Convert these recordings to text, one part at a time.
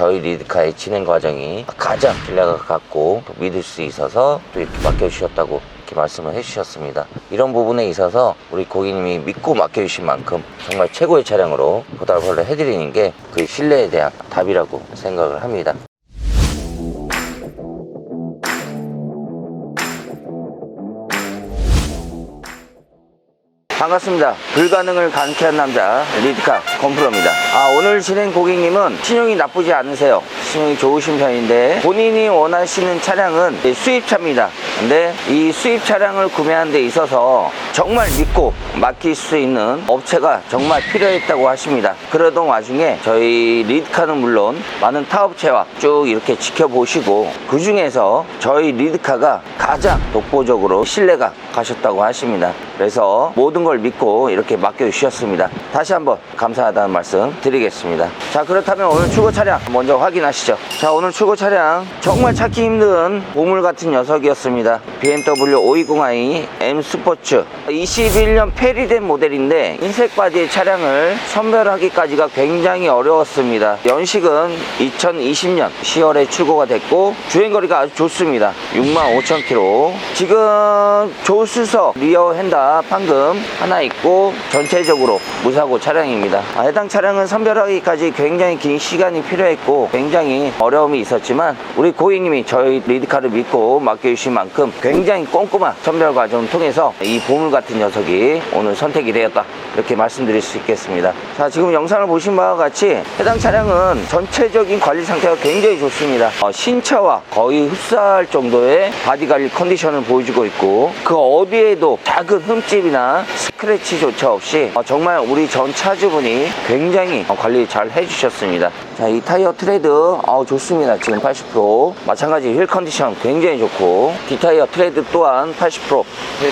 저희 리드카의 진행 과정이 가장 신뢰가 갖고 또 믿을 수 있어서 또 이렇게 맡겨주셨다고 이렇게 말씀을 해주셨습니다. 이런 부분에 있어서 우리 고객님이 믿고 맡겨주신 만큼 정말 최고의 차량으로 보답을 해드리는 게 그 신뢰에 대한 답이라고 생각을 합니다. 반갑습니다. 불가능을 가능케 한 남자 리드카 건프로입니다. 아 오늘 진행 고객님은 신용이 나쁘지 않으세요. 신용이 좋으신 편인데 본인이 원하시는 차량은 수입차입니다. 근데 이 수입 차량을 구매하는 데 있어서 정말 믿고 맡길 수 있는 업체가 정말 필요했다고 하십니다. 그러던 와중에 저희 리드카는 물론 많은 타 업체와 쭉 이렇게 지켜보시고 그 중에서 저희 리드카가 가장 독보적으로 신뢰가 가셨다고 하십니다. 그래서 모든 걸 믿고 이렇게 맡겨주셨습니다. 다시 한번 감사하다는 말씀 드리겠습니다. 자, 그렇다면 오늘 출고 차량 먼저 확인하시죠. 자, 오늘 출고 차량 정말 찾기 힘든 보물 같은 녀석이었습니다. BMW 520i M 스포츠 21년 폐리된 모델인데 흰색 바디의 차량을 선별하기까지가 굉장히 어려웠습니다. 연식은 2020년 10월에 출고가 됐고 주행거리가 아주 좋습니다. 65,000km. 지금 조수석 리어 핸다 판금 하나 있고 전체적으로 무사고 차량입니다. 아, 해당 차량은 선별하기까지 굉장히 긴 시간이 필요했고 굉장히 어려움이 있었지만 우리 고객님이 저희 리드카를 믿고 맡겨주신 만큼 굉장히 꼼꼼한 선별 과정을 통해서 이 보물 같은 녀석이 오늘 선택이 되었다 이렇게 말씀드릴 수 있겠습니다. 자 지금 영상을 보신 바와 같이 해당 차량은 전체적인 관리 상태가 굉장히 좋습니다. 어, 신차와 거의 흡사할 정도의 바디 관리 컨디션을 보여주고 있고 그 어디에도 작은 흠집이나 스크래치조차 없이 어, 정말 우리 전 차주분이 굉장히 어, 관리 잘 해주셨습니다. 자, 이 타이어 트레드 어, 좋습니다. 지금 80% 마찬가지 휠 컨디션 굉장히 좋고 뒷타이어 트레드 또한 80%휠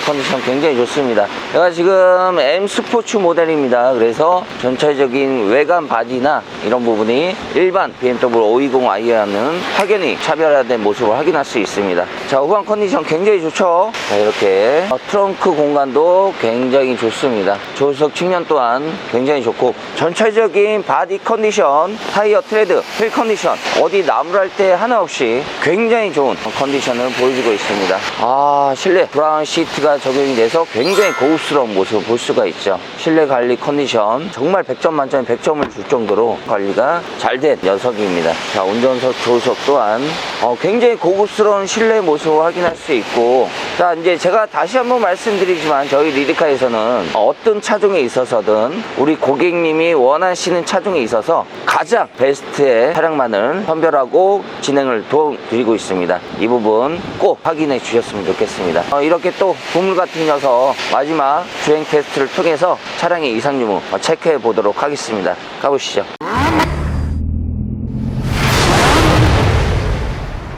컨디션 굉장히 좋습니다. 제가 지금 M 스포츠 모델입니다. 그래서 전체적인 외관 바디나 이런 부분이 일반 BMW 520i와는 확연히 차별화된 모습을 확인할 수 있습니다. 자, 후방 컨디션 굉장히 좋죠. 자, 이렇게 어, 트렁크 공간도 굉장히 좋습니다. 조수석 측면 또한 굉장히 좋고 전체적인 바디 컨디션, 타이어 트레드, 휠 컨디션 어디 나무랄 데 하나 없이 굉장히 좋은 컨디션을 보여주고 있습니다. 아 실내 브라운 시트가 적용이 돼서 굉장히 고급스러운 모습을 볼 수가 있죠. 실내 관리 컨디션 정말 100점 만점에 100점을 줄 정도로 관리가 잘 된 녀석입니다. 자 운전석 조수석 또한 어, 굉장히 고급스러운 실내 모습을 확인할 수 있고 자 이제 제가 다시 한번 말씀드리지만 저희 리드카에서는 어떤 차종에 있어서든 우리 고객님이 원하시는 차종에 있어서 가장 베스트의 차량만을 선별하고 진행을 도와드리고 있습니다. 이 부분 꼭 확인해 주셨으면 좋겠습니다. 어, 이렇게 또 보물 같은 녀석 마지막 주행 테스트를 통해서 차량의 이상 유무 어, 체크해 보도록 하겠습니다. 가보시죠.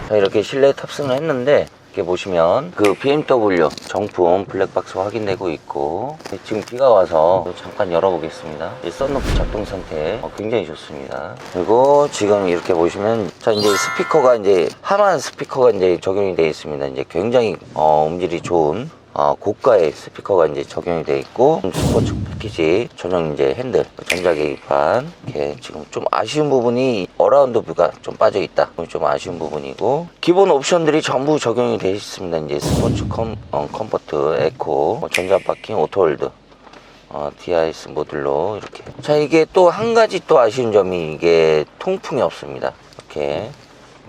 자, 이렇게 실내 탑승을 했는데 이렇게 보시면 그 BMW 정품 블랙박스 확인되고 있고 지금 비가 와서 잠깐 열어보겠습니다. 이 썬루프 작동 상태 어, 굉장히 좋습니다. 그리고 지금 이렇게 보시면 자 이제 스피커가 이제 하만 스피커가 이제 적용이 되어 있습니다. 이제 굉장히 어, 음질이 좋은 어, 고가의 스피커가 이제 적용이 되어 있고 스포츠 패키지 전용 이제 핸들 전자계기판. 이렇게 지금 좀 아쉬운 부분이 어라운드 뷰가 좀 빠져 있다. 좀 아쉬운 부분이고 기본 옵션들이 전부 적용이 되어 있습니다. 이제 스포츠 컴, 어, 컴포트 에코 뭐 전자 파킹 오토홀드 어, DIS 모듈로 이렇게. 자 이게 또 한 가지 또 아쉬운 점이 이게 통풍이 없습니다. 이렇게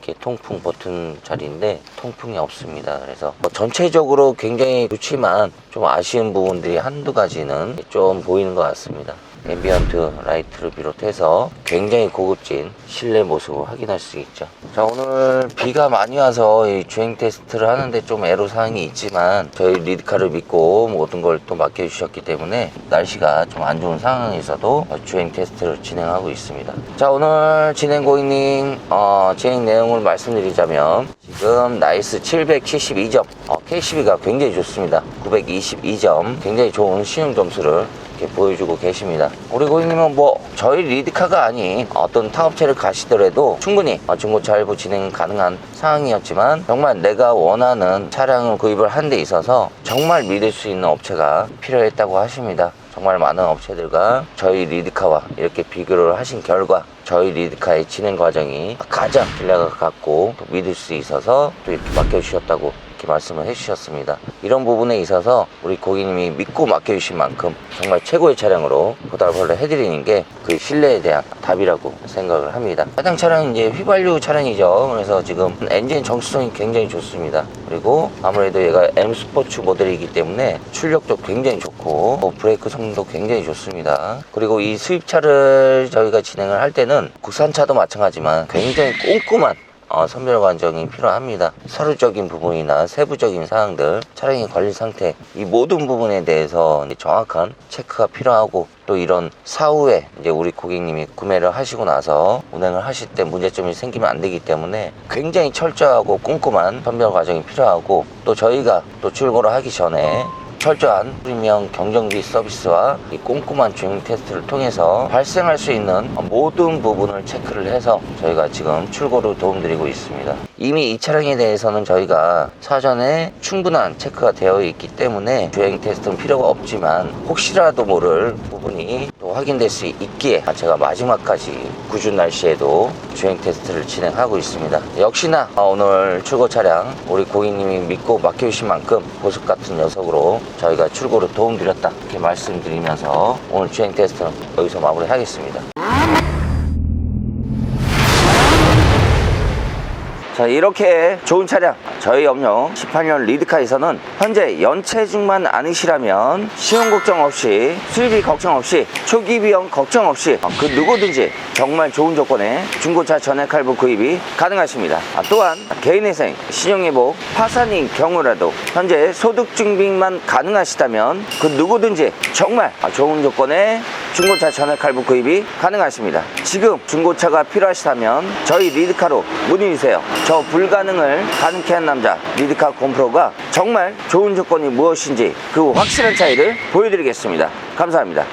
이렇게 통풍 버튼 자리인데 통풍이 없습니다. 그래서 뭐 전체적으로 굉장히 좋지만 좀 아쉬운 부분들이 한두 가지는 좀 보이는 것 같습니다. 앰비언트 라이트를 비롯해서 굉장히 고급진 실내 모습을 확인할 수 있죠. 자 오늘 비가 많이 와서 이 주행 테스트를 하는데 좀 애로사항이 있지만 저희 리드카를 믿고 모든 걸 또 맡겨주셨기 때문에 날씨가 좀 안 좋은 상황에서도 주행 테스트를 진행하고 있습니다. 자 오늘 진행 고객님 어, 진행 내용을 말씀드리자면 지금 나이스 772점 어, KCB가 굉장히 좋습니다. 922점 굉장히 좋은 신용 점수를 이렇게 보여주고 계십니다. 우리 고객님은 뭐 저희 리드카가 아닌 어떤 타업체를 가시더라도 충분히 어, 중고차 할부 진행 가능한 상황이었지만 정말 내가 원하는 차량을 구입을 한 데 있어서 정말 믿을 수 있는 업체가 필요했다고 하십니다. 정말 많은 업체들과 저희 리드카와 이렇게 비교를 하신 결과 저희 리드카의 진행 과정이 가장 신뢰가 갖고 또 믿을 수 있어서 또 이렇게 맡겨주셨다고 이렇게 말씀을 해주셨습니다. 이런 부분에 있어서 우리 고객님이 믿고 맡겨주신 만큼 정말 최고의 차량으로 보답을 해드리는 게 그 신뢰에 대한 답이라고 생각을 합니다. 해당 차량은 이제 휘발유 차량이죠. 그래서 지금 엔진 정수성이 굉장히 좋습니다. 그리고 아무래도 얘가 M 스포츠 모델이기 때문에 출력도 굉장히 좋고 뭐 브레이크 성능도 굉장히 좋습니다. 그리고 이 수입차를 저희가 진행을 할 때는 국산차도 마찬가지지만 굉장히 꼼꼼한 어, 선별 과정이 필요합니다. 서류적인 부분이나 세부적인 사항들, 차량의 관리 상태, 이 모든 부분에 대해서 정확한 체크가 필요하고 또 이런 사후에 이제 우리 고객님이 구매를 하시고 나서 운행을 하실 때 문제점이 생기면 안 되기 때문에 굉장히 철저하고 꼼꼼한 선별 과정이 필요하고 또 저희가 또 출고를 하기 전에 철저한 프리미엄 경정비 서비스와 이 꼼꼼한 주행 테스트를 통해서 발생할 수 있는 모든 부분을 체크를 해서 저희가 지금 출고를 도움드리고 있습니다. 이미 이 차량에 대해서는 저희가 사전에 충분한 체크가 되어 있기 때문에 주행 테스트는 필요가 없지만 혹시라도 모를 부분이 또 확인될 수 있기에 제가 마지막까지 궂은 날씨에도 주행 테스트를 진행하고 있습니다. 역시나 오늘 출고 차량 우리 고객님이 믿고 맡겨주신 만큼 보석 같은 녀석으로 저희가 출고를 도움드렸다 이렇게 말씀드리면서 오늘 주행 테스트는 여기서 마무리하겠습니다. 자 이렇게 좋은 차량 저희 업종 18년 리드카에서는 현재 연체중만 않으시라면 시험 걱정 없이 수입비 걱정 없이 초기 비용 걱정 없이 그 누구든지 정말 좋은 조건에 중고차 전액 할부 구입이 가능하십니다. 아, 또한 개인회생 신용회복 파산인 경우라도 현재 소득 증빙만 가능하시다면 그 누구든지 정말 좋은 조건에 중고차 전액 할부 구입이 가능하십니다. 지금 중고차가 필요하시다면 저희 리드카로 문의 주세요. 저 불가능을 가능케 한 남자 리드카 곰프로가 정말 좋은 조건이 무엇인지 그 확실한 차이를 보여드리겠습니다. 감사합니다